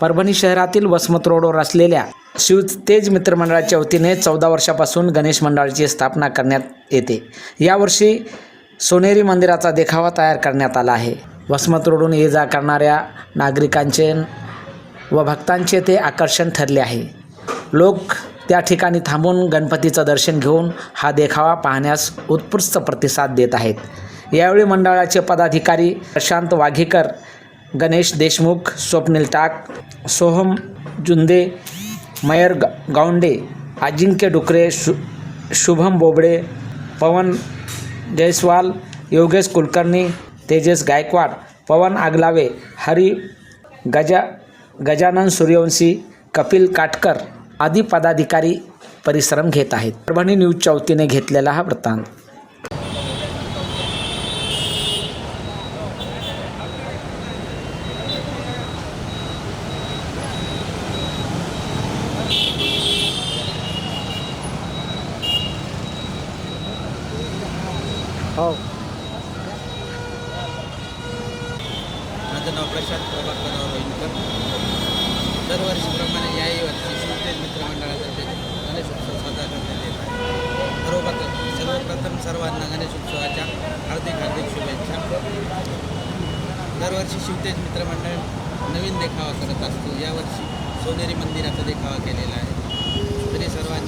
परभणी शहरातील वसमत रोडवर असलेल्या शिव तेज मित्रमंडळाच्या वतीने चौदा वर्षापासून गणेश मंडळाची स्थापना करण्यात येते. यावर्षी सोनेरी मंदिराचा देखावा तयार करण्यात आला आहे. वसमत रोडून ये जा करणाऱ्या नागरिकांचे व भक्तांचे ते आकर्षण ठरले आहे. लोक त्या ठिकाणी थांबून गणपतीचं दर्शन घेऊन हा देखावा पाहण्यास उत्कृष्ट प्रतिसाद देत आहेत. यावेळी मंडळाचे पदाधिकारी प्रशांत वाघेकर गणेश देशमुख स्वप्नील टाक सोहम जुंदे मयर गा गावंडे अजिंक्य डुकरे शु शुभम बोबडे पवन जयस्वाल योगेश कुलकर्णी तेजस गायकवाड पवन आगलावे हरी गजा गजानन सूर्यवंशी कपिल काटकर आदी पदाधिकारी परिश्रम घेत आहेत. परभणी न्यूजच्या वतीने घेतलेला हा वृत्तांत. हो. माझं नाव प्रशांत प्रभाकरराव रोहिणकर दरवर्षीप्रमाणे याही वर्षी शिवतेज मित्रमंडळातर्फे गणेशोत्सव साजरा करण्यात येत आहे. सर्वप्रथम सर्वप्रथम सर्वांना गणेशोत्सवाच्या हार्दिक हार्दिक शुभेच्छा. दरवर्षी शिवतेज मित्रमंडळ नवीन देखावा करत असतो. यावर्षी सोनेरी मंदिराचा देखावा केलेला आहे. तरी सर्वांनी